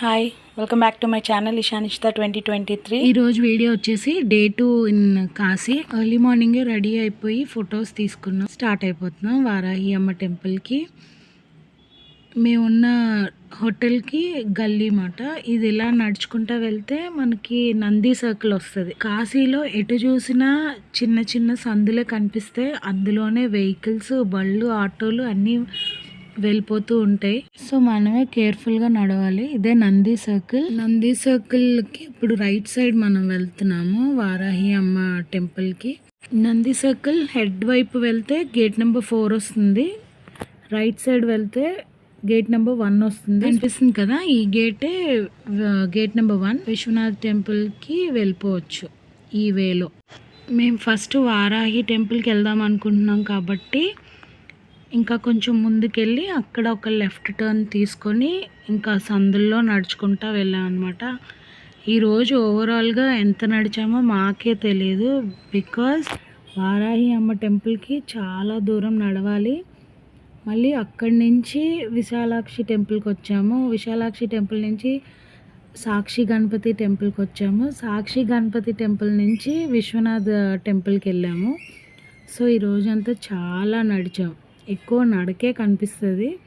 Hi welcome back to my channel ఇషానిష్త twenty twenty three ఈరోజు video వచ్చేసి day two in Kashi. Early మార్నింగే ready అయిపోయి photos తీసుకున్నాం. Start అయిపోతున్నాం వారాహి అమ్మ టెంపుల్కి మేమున్న హోటల్కి గల్లీ మాట. ఇది ఇలా నడుచుకుంటూ వెళ్తే మనకి నంది సర్కిల్ వస్తుంది. కాశీలో ఎటు చూసినా చిన్న చిన్న సందులే కనిపిస్తే అందులోనే వెహికల్స్ బళ్ళు ఆటోలు అన్నీ వెళ్ళిపోతూ ఉంటాయి సో మనమే కేర్ఫుల్గా నడవాలి. ఇదే నంది సర్కిల్. నంది సర్కిల్కి ఇప్పుడు రైట్ సైడ్ మనం వెళ్తున్నాము వారాహి అమ్మ టెంపుల్కి. నంది సర్కిల్ హెడ్ వైపు వెళ్తే గేట్ నెంబర్ ఫోర్ వస్తుంది. రైట్ సైడ్ వెళ్తే గేట్ నెంబర్ వన్ వస్తుంది. అనిపిస్తుంది కదా ఈ గేటే గేట్ నెంబర్ వన్ విశ్వనాథ్ టెంపుల్కి వెళ్ళిపోవచ్చు ఈ వేలో. మేము ఫస్ట్ వారాహి టెంపుల్కి వెళ్దాం అనుకుంటున్నాం కాబట్టి ఇంకా కొంచెం ముందుకెళ్ళి అక్కడ ఒక లెఫ్ట్ టర్న్ తీసుకొని ఇంకా సందుల్లో నడుచుకుంటా వెళ్ళాం అనమాట ఈరోజు ఓవరాల్గా ఎంత నడిచామో మాకే తెలియదు బికాస్ వారాహి అమ్మ టెంపుల్కి చాలా దూరం నడవాలి. మళ్ళీ అక్కడి నుంచి విశాలాక్షి టెంపుల్కి వచ్చాము. విశాలాక్షి టెంపుల్ నుంచి సాక్షి గణపతి టెంపుల్కి వచ్చాము. సాక్షి గణపతి టెంపుల్ నుంచి విశ్వనాథ్ టెంపుల్కి వెళ్ళాము. సో ఈ రోజంతా చాలా నడిచాం. ఎక్కువ నడకే కనిపిస్తుంది.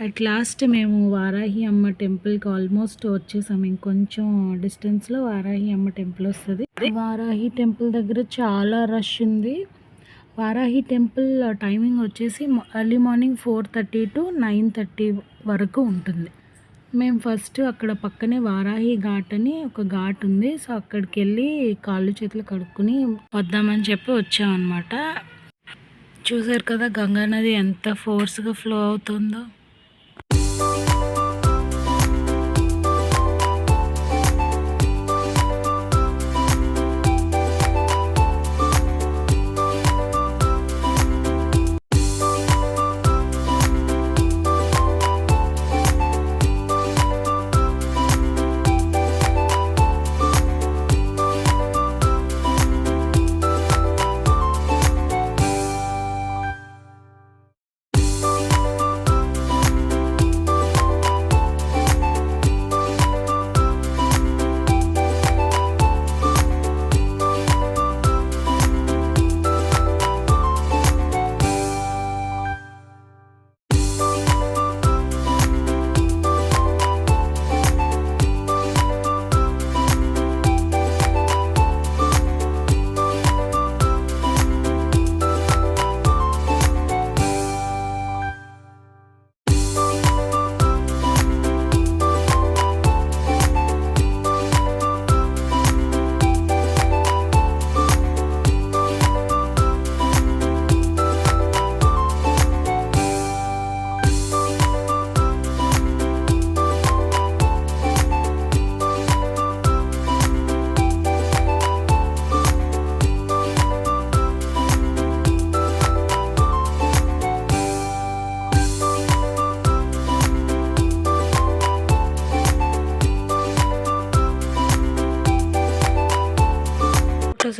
అట్ లాస్ట్ మేము వారాహి అమ్మ టెంపుల్కి ఆల్మోస్ట్ వచ్చేసాం. ఇంకొంచెం డిస్టెన్స్లో వారాహి అమ్మ టెంపుల్ వస్తుంది. వారాహి టెంపుల్ దగ్గర చాలా రష్ ఉంది. వారాహి టెంపుల్ టైమింగ్ వచ్చేసి early morning four thirty to nine thirty వరకు ఉంటుంది. మేము ఫస్ట్ అక్కడ పక్కనే వారాహి ఘాట్ అని ఒక ఘాట్ ఉంది. సో అక్కడికి వెళ్ళి కాళ్ళు చేతులు కడుక్కుని వద్దామని చెప్పి వచ్చామన్నమాట. చూసారు కదా గంగా నది ఎంత ఫోర్స్గా ఫ్లో అవుతుందో.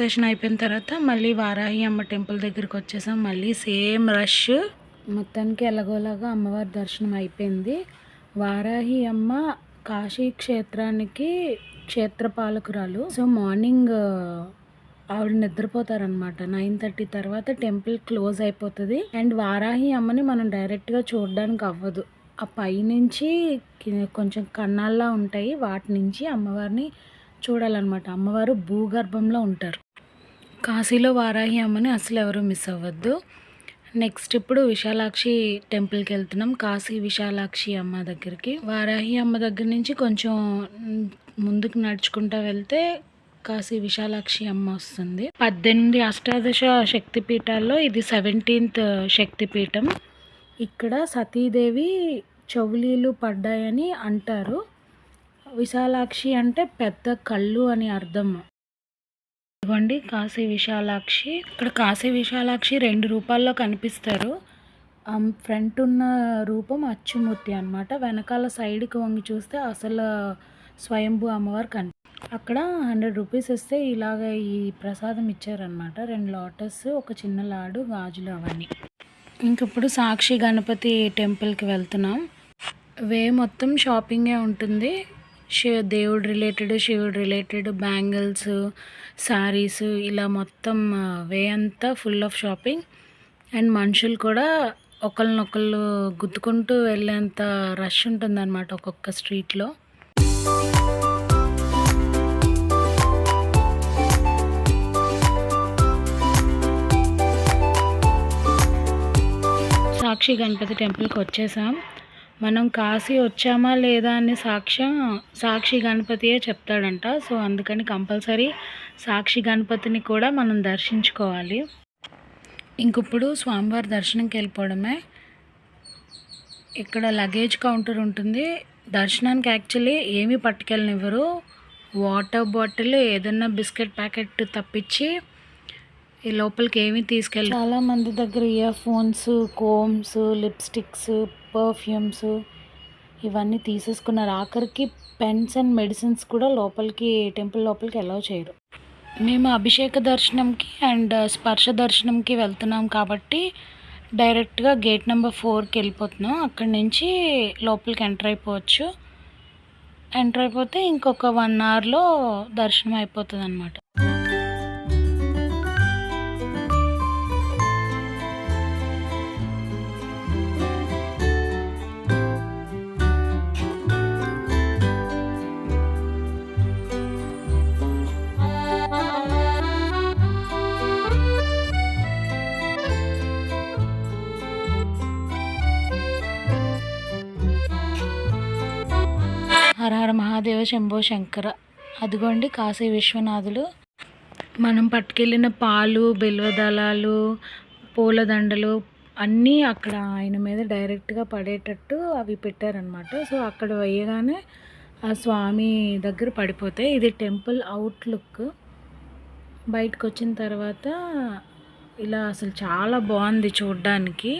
దర్శనం అయిపోయిన తర్వాత మళ్ళీ వారాహి అమ్మ టెంపుల్ దగ్గరికి వచ్చేసాం. మళ్ళీ సేమ్ రష్. మొత్తానికి ఎలాగోలాగా అమ్మవారి దర్శనం అయిపోయింది. వారాహి అమ్మ కాశీ క్షేత్రానికి క్షేత్రపాలకురాలు. సో మార్నింగ్ ఆవిడ నిద్రపోతారనమాట నైన్ థర్టీ తర్వాత టెంపుల్ క్లోజ్ అయిపోతుంది. అండ్ వారాహి అమ్మని మనం డైరెక్ట్గా చూడడానికి అవ్వదు. ఆ పైనుంచి కొంచెం కన్నాల్లా ఉంటాయి. వాటి నుంచి అమ్మవారిని చూడాలన్నమాట. అమ్మవారు భూగర్భంలో ఉంటారు. కాశీలో వారాహి అమ్మని అసలు ఎవరు మిస్ అవ్వద్దు. నెక్స్ట్ ఇప్పుడు విశాలాక్షి టెంపుల్కి వెళ్తున్నాం. కాశీ విశాలాక్షి అమ్మ దగ్గరికి. వారాహి అమ్మ దగ్గర నుంచి కొంచెం ముందుకు నడుచుకుంటూ వెళ్తే కాశీ విశాలాక్షి అమ్మ వస్తుంది. పద్దెనిమిది అష్టాదశ శక్తిపీఠాల్లో ఇది సెవెంటీన్త్ శక్తిపీఠం. ఇక్కడ సతీదేవి చెవులీలు పడ్డాయని అంటారు. విశాలాక్షి అంటే పెద్ద కళ్ళు అని అర్థం. ఇదిగోండి కాశీ విశాలాక్షి. ఇక్కడ కాశీ విశాలాక్షి రెండు రూపాల్లో కనిపిస్తారు. ఫ్రంట్ ఉన్న రూపం అచ్చుమూర్తి అనమాట వెనకాల సైడ్కి వంగి చూస్తే అసలు స్వయంభూ అమ్మవారు కని అక్కడ హండ్రెడ్ రూపీస్ ఇస్తే ఇలాగ ఈ ప్రసాదం ఇచ్చారనమాట రెండు లోటస్ ఒక చిన్న లాడు గాజులు అవన్నీ. ఇంక ఇప్పుడు సాక్షి గణపతి టెంపుల్కి వెళ్తున్నాం. వే మొత్తం షాపింగే ఉంటుంది. శివ దేవుడు రిలేటెడ్ శివుడు రిలేటెడ్ బ్యాంగిల్స్ శారీస్ ఇలా మొత్తం వే అంతా ఫుల్ ఆఫ్ షాపింగ్ అండ్ మనుషులు కూడా ఒకళ్ళనొకళ్ళు గుద్దుకుంటూ వెళ్ళేంత రష్ ఉంటుందన్నమాట ఒక్కొక్క స్ట్రీట్లో సాక్షి గణపతి టెంపుల్కి వచ్చేసాం. మనం కాశీ వచ్చామా లేదా అనే సాక్ష్యం సాక్షి గణపతియే చెప్తాడంట. సో అందుకని కంపల్సరీ సాక్షి గణపతిని కూడా మనం దర్శించుకోవాలి. ఇంకిప్పుడు స్వామివారి దర్శనంకి వెళ్ళిపోవడమే. ఇక్కడ లగేజ్ కౌంటర్ ఉంటుంది. దర్శనానికి యాక్చువల్లీ ఏమీ పట్టుకెళ్ళనివ్వరు. వాటర్ బాటిల్ ఏదన్నా బిస్కెట్ ప్యాకెట్ తప్పించి ఈ లోపలికి ఏమీ తీసుకెళ్ళి. చాలా మంది దగ్గర ear phones combs lipsticks perfumes ఇవన్నీ తీసేసుకున్నారు. ఆఖరికి పెన్స్ అండ్ మెడిసిన్స్ కూడా లోపలికి టెంపుల్ లోపలికి అలౌ చేయరు. మేము అభిషేక దర్శనంకి అండ్ uh, స్పర్శ దర్శనంకి వెళ్తున్నాం కాబట్టి డైరెక్ట్గా గేట్ నెంబర్ ఫోర్కి వెళ్ళిపోతున్నాం. అక్కడి నుంచి లోపలికి ఎంటర్ అయిపోవచ్చు. ఎంటర్ అయిపోతే ఇంకొక వన్ అవర్లో దర్శనం అయిపోతుంది అనమాట శివ శంభో శంకర. అదిగోండి కాశీ విశ్వనాథులు. మనం పట్టుకెళ్ళిన పాలు బిల్వదళాలు పూలదండలు అన్నీ అక్కడ ఆయన మీద డైరెక్ట్గా పడేటట్టు అవి పెట్టారనమాట సో అక్కడ వేయగానే ఆ స్వామి దగ్గర పడిపోతాయి ఇది టెంపుల్ అవుట్లుక్ బయటకు వచ్చిన తర్వాత ఇలా అసలు చాలా బాగుంది చూడ్డానికి.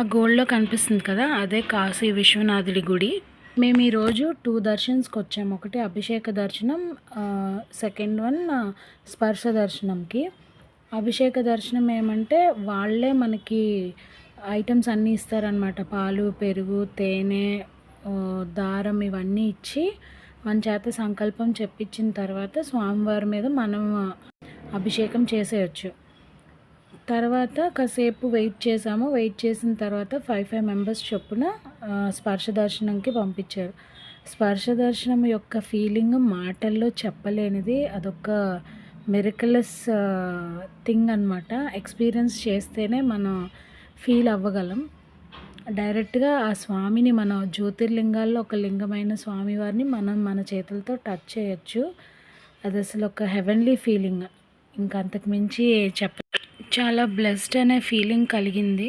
ఆ గోల్డ్లో కనిపిస్తుంది కదా అదే కాశీ విశ్వనాథుడి గుడి. మేము ఈరోజు టూ దర్శన్స్కి వచ్చాము. ఒకటి అభిషేక దర్శనం సెకండ్ వన్ స్పర్శ దర్శనంకి. అభిషేక దర్శనం ఏమంటే వాళ్ళే మనకి ఐటమ్స్ అన్నీ ఇస్తారనమాట పాలు పెరుగు తేనె దారం ఇవన్నీ ఇచ్చి మన చేత సంకల్పం చెప్పించిన తర్వాత స్వామివారి మీద మనం అభిషేకం చేసేయచ్చు. తర్వాత కాసేపు వెయిట్ చేసాము వెయిట్ చేసిన తర్వాత ఫైవ్ ఫైవ్ మెంబర్స్ చొప్పున స్పర్శ దర్శనంకి పంపించారు. స్పర్శ దర్శనం యొక్క ఫీలింగ్ మాటల్లో చెప్పలేనిది. అదొక మెరికలస్ థింగ్ అనమాట ఎక్స్పీరియన్స్ చేస్తేనే మనం ఫీల్ అవ్వగలం. డైరెక్ట్గా ఆ స్వామిని మన జ్యోతిర్లింగాల్లో ఒక లింగమైన స్వామివారిని మనం మన చేతులతో టచ్ చేయొచ్చు. అది అసలు ఒక హెవెన్లీ ఫీలింగ్ ఇంకా అంతకు మించి చెప్ప చాలా బ్లెస్డ్ అనే ఫీలింగ్ కలిగింది.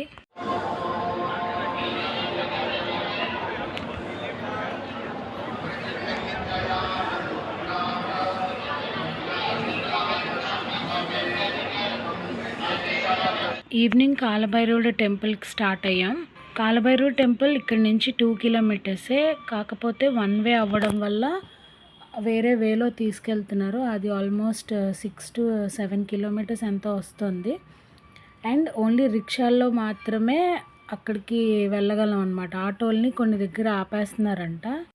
ఈవినింగ్ కాలభైరవుడు టెంపుల్కి స్టార్ట్ అయ్యాం. కాలభైరవుడు టెంపుల్ ఇక్కడ నుంచి టూ కిలోమీటర్సే కాకపోతే వన్ వే అవ్వడం వల్ల వేరే వేలో తీసుకెళ్తున్నారు. అది almost six to seven kilometres ఎంతో వస్తుంది. అండ్ ఓన్లీ రిక్షాల్లో మాత్రమే అక్కడికి వెళ్ళగలం అనమాట ఆటోల్ని కొన్ని దగ్గర ఆపేస్తున్నారంట.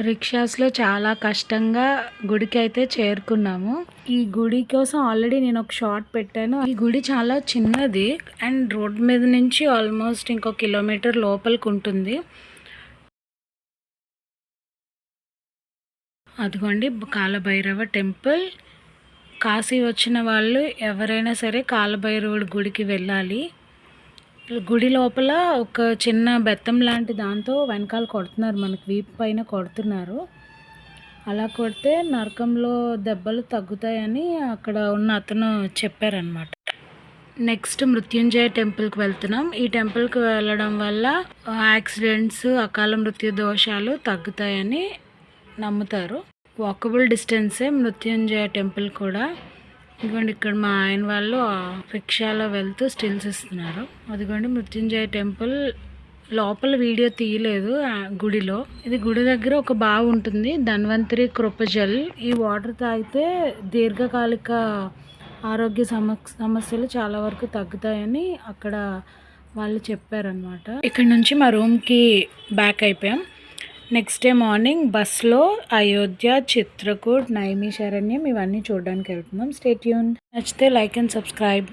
రిక్షాస్లో చాలా కష్టంగా గుడికి అయితే చేరుకున్నాము. ఈ గుడి కోసం ఆల్రెడీ నేను ఒక షార్ట్ పెట్టాను. ఈ గుడి చాలా చిన్నది అండ్ రోడ్ మీద నుంచి ఆల్మోస్ట్ ఇంకో కిలోమీటర్ లోపలికి ఉంటుంది. అదిగోండి కాలభైరవ టెంపుల్. కాశీ వచ్చిన వాళ్ళు ఎవరైనా సరే కాలభైరవుడి గుడికి వెళ్ళాలి. గుడి లోపల ఒక చిన్న బెత్తం లాంటి దాంతో వెనకాల కొడుతున్నారు మనకి వీపు పైన కొడుతున్నారు. అలా కొడితే నరకంలో దెబ్బలు తగ్గుతాయని అక్కడ ఉన్న అతను చెప్పారనమాట నెక్స్ట్ మృత్యుంజయ టెంపుల్కి వెళ్తున్నాం. ఈ టెంపుల్కి వెళ్ళడం వల్ల యాక్సిడెంట్స్ అకాల మృత్యు దోషాలు తగ్గుతాయని నమ్ముతారు. వాకబుల్ డిస్టెన్సే మృత్యుంజయ టెంపుల్ కూడా. ఇదిగోండి ఇక్కడ మా ఆయన వాళ్ళు రిక్షాలో వెళ్తూ స్టిల్స్ ఇస్తున్నారు. అదిగోండి మృత్యుంజయ టెంపుల్ లోపల వీడియో తీయలేదు గుడిలో. ఇది గుడి దగ్గర ఒక బావి ఉంటుంది ధన్వంతరి కృపజల్. ఈ వాటర్ తాగితే దీర్ఘకాలిక ఆరోగ్య సమ సమస్యలు చాలా వరకు తగ్గుతాయని అక్కడ వాళ్ళు చెప్పారనమాట ఇక్కడ నుంచి మా రూమ్కి బ్యాక్ అయిపోయాం. నెక్స్ట్ డే మార్నింగ్ బస్లో అయోధ్య చిత్రకూట్ నైమిషారణ్యం ఇవన్నీ చూడడానికి వెళ్తున్నాం స్టేట్యూన్ నచ్చితే లైక్ అండ్ సబ్స్క్రైబ్